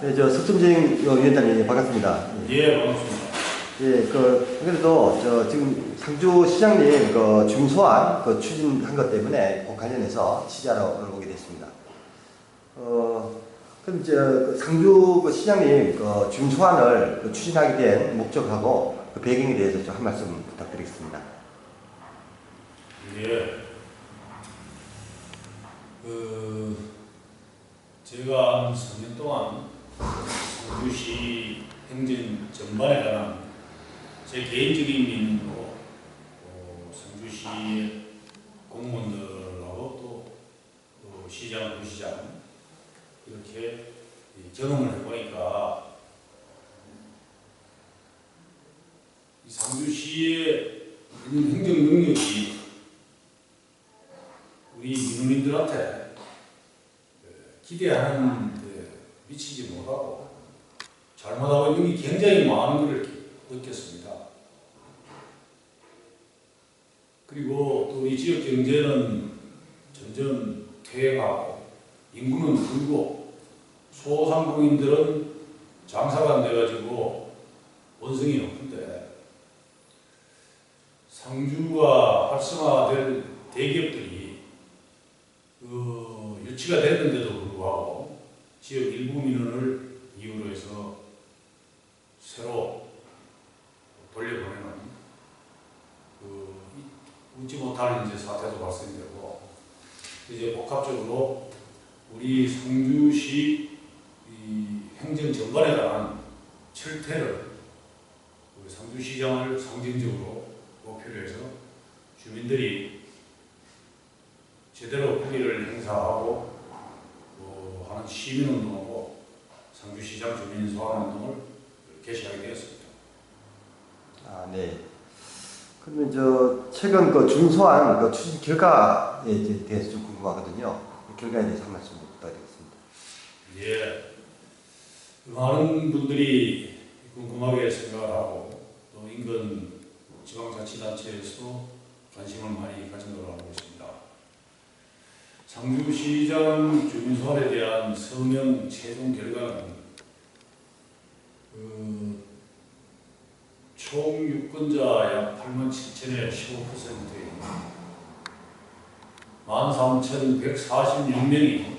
네, 저 석점진 위원장님 반갑습니다. 예, 반갑습니다. 예, 그 그래도 저 지금 상주 시장님 그 중소안 그 추진한 것 때문에 그 관련해서 취재하러 오게 됐습니다. 어, 그럼 저그 상주 그 시장님 그 중소안을 그 추진하게 된 목적하고 그 배경에 대해서 좀 한 말씀 부탁드리겠습니다. 예. 그 제가 한 3년 동안 상주시 행정 전반에 관한 제 개인적인 민으로 어, 상주시 공무원들하고 또 어, 시장, 부시장 이렇게 이 경험을 해보니까 이 상주시의 행정 능력이 우리 민원인들한테 그 기대하는 데 미치지 못하고 잘못하고 있는 게 굉장히 많은 것을 느꼈습니다. 그리고 또 이 지역 경제는 점점 퇴행하고 인구는 줄고 소상공인들은 장사가 안 돼가지고 원성이 높은데 상주가 활성화될 대기업들이 그 유치가 됐는데도 불구하고 지역 일부 민원을 이유로 해서 새로 돌려보내는 그 못할 이제 사태도 발생되고 이제 복합적으로 우리 상주시 이 행정 전반에 관한 철퇴를 우리 상주시장을 상징적으로 목표로 해서 주민들이 제대로 권리를 행사하고 어, 하는 시민운동하고 상주시장 주민 소환운동을 개시하게 되었습니다. 아, 네. 그러면 저 최근 그 중소안 그 추진 결과에 대해서 좀 궁금하거든요. 그 결과에 대해서 한 말씀 부탁드리겠습니다. 예. 많은 분들이 궁금하게 생각을 하고 또 인근 지방자치단체에서도 관심을 많이 가진 걸로 알고 있습니다. 상주시장 주민소환에 대한 서명 최종 결과는 그, 총 유권자 약 8만 7천의 15%인 13,146명이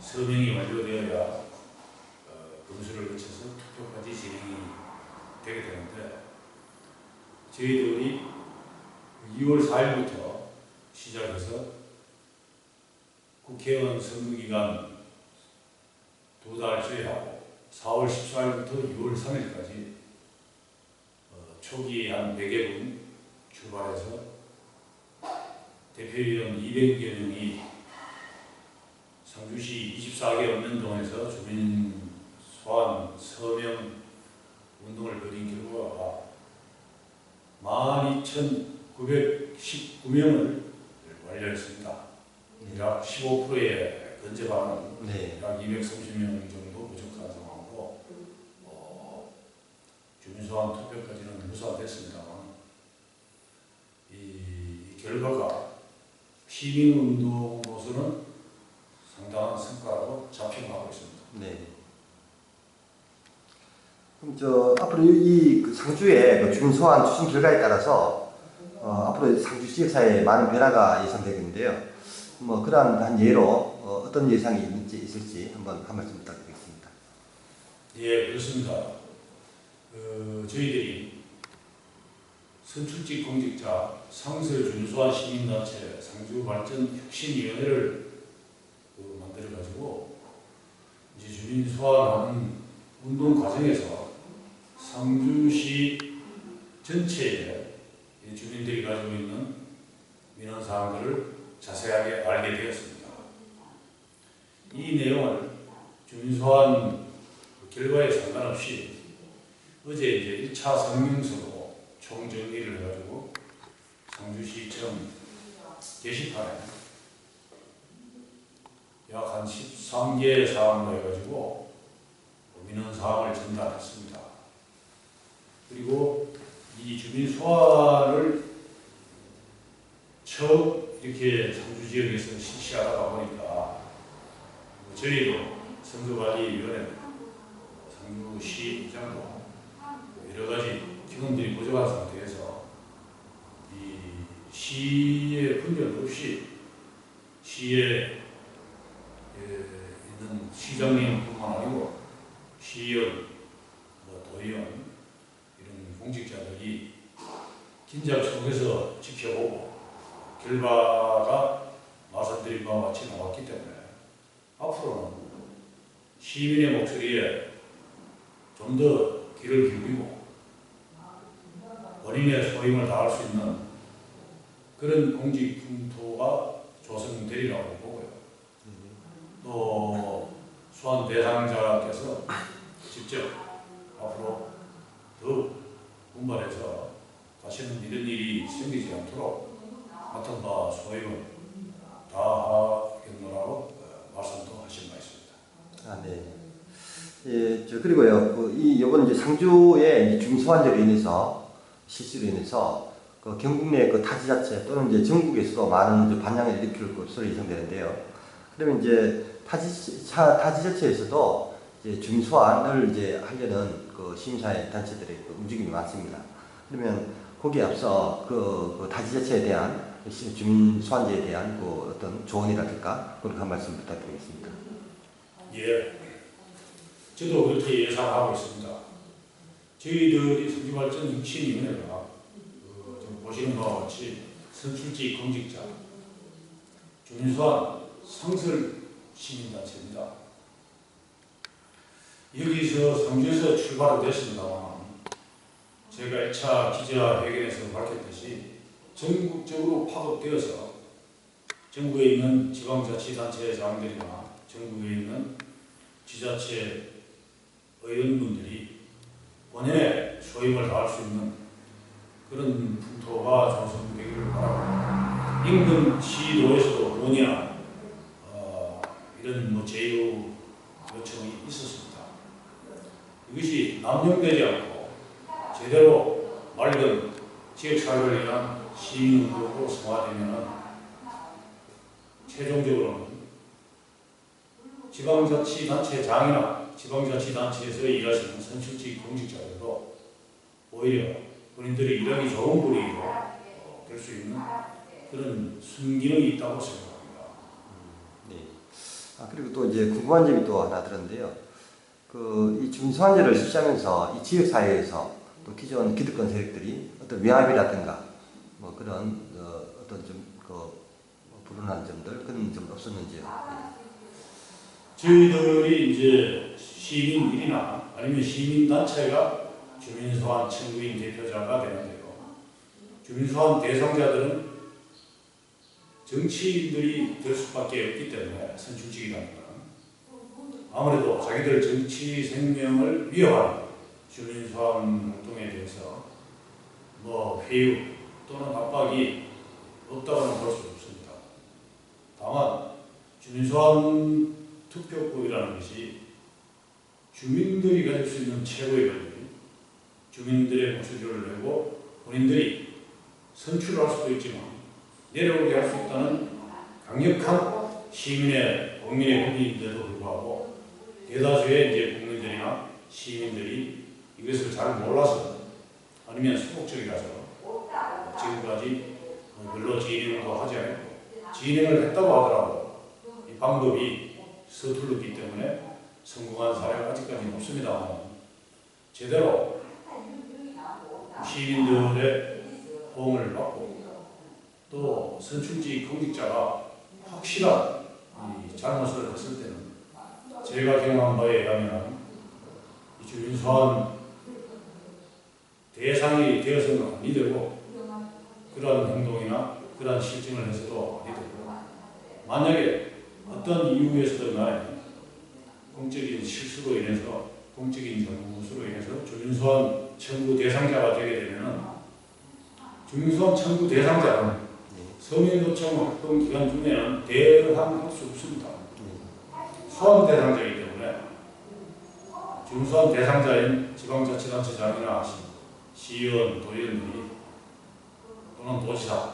서명이 완료되어야 어, 검수를 거쳐서 투표까지 진행이 되게 되는데 저희들이 2월 4일부터 시작해서 국회의원 선거기간 두달 제하고 4월 14일부터 6월 3일까지 어, 초기 한 100여 분 출발해서 대표위원 200여 명이 상주시 24개 연면동에서 주민 소환 서명 운동을 벌인 결과가 12,919명을 완료했습니다. 약 15%의 건재 반응, 네. 약 230명 정도 부족한 상황으로 어, 주민 소환 투표까지는 무사됐습니다만 이 결과가 시민운동으로서는 상당한 성과로 잡혀가고 있습니다. 네. 그럼 저 앞으로 이그 상주의 그 주민 소환 추진 결과에 따라서 어, 앞으로 상주 지역사회에 많은 변화가 예상되겠는데요. 뭐 그러한 한 예로 어, 어떤 예상이 있는지 있을지 한번 한 말씀 부탁드리겠습니다. 예, 그렇습니다. 어, 저희들이 선출직 공직자 상설 준수한 시민단체 상주발전혁신위원회를 그 만들어가지고 이제 주민 소환하는 운동 과정에서 상주시 전체의 이 주민들이 가지고 있는 민원 사항들을 자세하게 알게 되었습니다. 이 내용을 주민 소환 결과에 상관없이 어제 이제 1차 성명서로 총정리를 해가지고 상주시청 게시판에 약 한 13개 사항으로 해가지고 민원 사항을 전달했습니다. 그리고 이 주민 소환을 처음 이렇게 상주 지역에서 실시하다 보니까 저희도 선거관리위원회 상주시 입장도 여러 가지 기능들이 부족한 상태에서 이 시의 분별 없이 시에 예, 있는 시장님뿐만 아니고 시의원, 뭐 도의원 이런 공직자들이 긴장 속에서 지켜보고 결과가 말씀드린 바와 같이 나왔기 때문에 앞으로는 시민의 목소리에 좀 더 귀를 기울이고 본인의 소임을 다할 수 있는 그런 공직 풍토가 조성되리라고 보고요. 또 수한 대상자께서 직접 앞으로 더 분발해서 다시는 이런 일이 생기지 않도록 맡은 바 소임을 다하겠노라고 어, 말씀도 하신 바 있습니다. 아, 네. 예, 저 그리고요. 그, 이 이번 이제 상주의 중소환제로 인해서 실수로 인해서 그 경북 내그 타지 자체 또는 이제 전국에서도 많은 반향을 일으킬 것으로 예상되는데요. 그러면 이제 타지 차 타지 자체에서도 이제 중소환을 이제 하려는 그 시민사회 단체들의 그 움직임이 많습니다. 그러면 거기에 앞서 그, 그 타지 자체에 대한 그 시- 주민 소환제에 대한 그 어떤 조언이라든가 그런 한 말씀 부탁드리겠습니다. 예, 저도 그렇게 예상하고 있습니다. 저희들이 성지발전 정치인위원회가 그, 좀 보시는 바와 같이 선출직 공직자, 준수한 상설 시민단체입니다. 여기서 상주에서 출발은 됐습니다만 제가 1차 기자회견에서 밝혔듯이 전국적으로 파급되어서 전국에 있는 지방자치단체 장들이나 전국에 있는 지자체 의원분들이 본인의 소임을 다할 수 있는 그런 풍토가 조성되기를 바라고 인근 시도에서도 논의나 어, 이런 뭐 제휴 요청이 있었습니다. 이것이 남용되지 않고 제대로 맑은 지역사회를 위한 시민운동으로 성화되면 최종적으로는 지방자치단체장이나 지방자치단체에서 일하시는 선출직 공직자들도 오히려 본인들이 일하기 좋은 분위기로 될수 있는 그런 순기능이 있다고 생각합니다. 네. 아 그리고 또 이제 궁금한 점이 또 하나 들었는데요. 그이 중소환제를 실시하면서 이 지역 사회에서 또 기존 기득권 세력들이 어떤 외압이라든가 뭐 그런 어, 어떤 좀그 뭐 불운한 점들 그런 점 없었는지요? 저희들이 이제 시민일이나 아니면 시민단체가 주민소환 청구인 대표자가 되는데요. 주민소환 대상자들은 정치인들이 될 수밖에 없기 때문에 선출직이라는 아무래도 자기들 정치 생명을 위협하는 주민소환 활동에 대해서 뭐 회유 또는 압박이 없다고는 볼 수 없습니다. 다만 주민소환 투표법이라는 것이 주민들이 가질 수 있는 최고의 권리, 주민들의 목소리를 내고 본인들이 선출을 할 수도 있지만 내려오게 할 수 있다는 강력한 시민의 국민의 권리인데도 불구하고 대다수의 이제 국민들이나 시민들이 이것을 잘 몰라서 아니면 소극적이라서 지금까지 별로 진행도 하지 않았고 진행을 했다고 하더라도 이 방법이 서툴렀기 때문에 성공한 사례가 아직까지는 없습니다만 제대로 시민들의 호응을 받고 또 선출직 공직자가 확실한 이 잘못을 했을 때는 제가 경험한 바에 의하면 이 주민소환 대상이 되어서는 아니 되고 그러한 행동이나 그러한 실증을 해서도 아니 되고 만약에 어떤 이유에서든 간에 공적인 실수로 인해서 공적인 잘못으로 인해서 주민소환 청구 대상자가 되게 되면은 주민소환 청구 대상자는 서민도청 활동 기간 중에는 대항할 수 없습니다. 소환 대상자이기 때문에 주민소환 대상자인 지방자치단체장이나 시- 시의원, 도의원들이 또는 도지사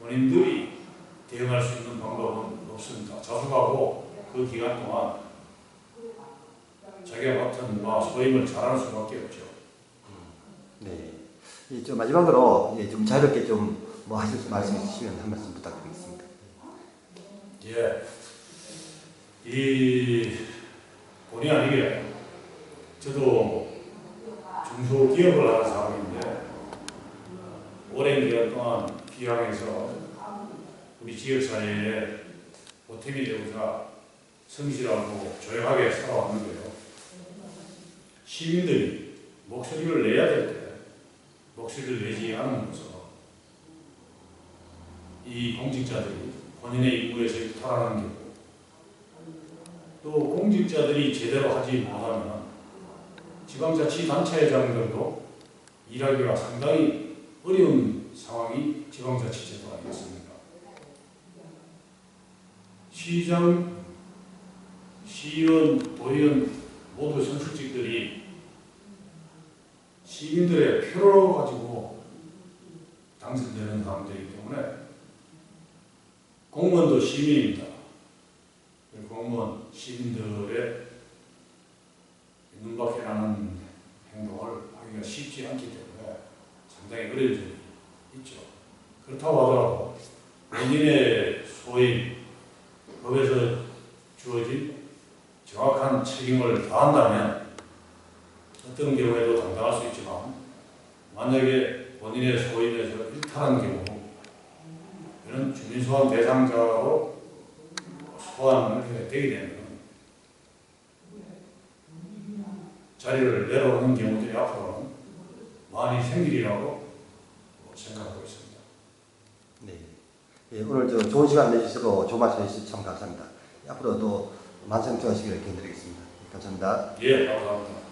본인들이 대응할 수 있는 방법은 없습니다. 자수하고 그 기간 동안 자기가 맡은 바 소임을 잘하는 수밖에 없죠. 네. 이, 저 마지막으로 예, 좀 자유롭게 좀 뭐 하실 말씀 있으시면 한 말씀 부탁드리겠습니다. 예. 이 본의 아니게 저도 중소기업을 하는 사람인데 오랜 기간 동안 기항에서 우리 지역사회에 보탬이 되고자 성실하고 조용하게 살아왔는데요. 시민들이 목소리를 내야 될 때 목소리를 내지 않으면서 이 공직자들이 본인의 임무에서 이탈하는 경우 또 공직자들이 제대로 하지 못하면 지방자치단체장들도 일하기가 상당히 어려운 상황이 지방자치제도 아니겠습니까? 시장, 시의원, 도의원 모두 선출직들이 시민들의 표를 가지고 당선되는 사람들이기 때문에 공무원도 시민입니다. 그 공무원 시민들의 눈밖에 나는 행동을 하기가 쉽지 않기 때문에 상당히 어려운 점이 있죠. 그렇다고 하더라도 본인의 소임, 법에서 주어진 정확한 책임을 다한다면 어떤 경우에도 당당할 수 있지만 만약에 본인의 소임에서 일탈한 경우 그는 주민소환 대상자로 소환을 되게 되면 자리를 내려오는 경우들이 앞으로는 많이 생기리라고 생각하고 있습니다. 네. 예, 오늘 저 좋은 시간 내주셔서 좋은 말씀 해주셔서 참 감사합니다. 앞으로도 만성투하시기를 기원드리겠습니다. 감사합니다. 예, 감사합니다.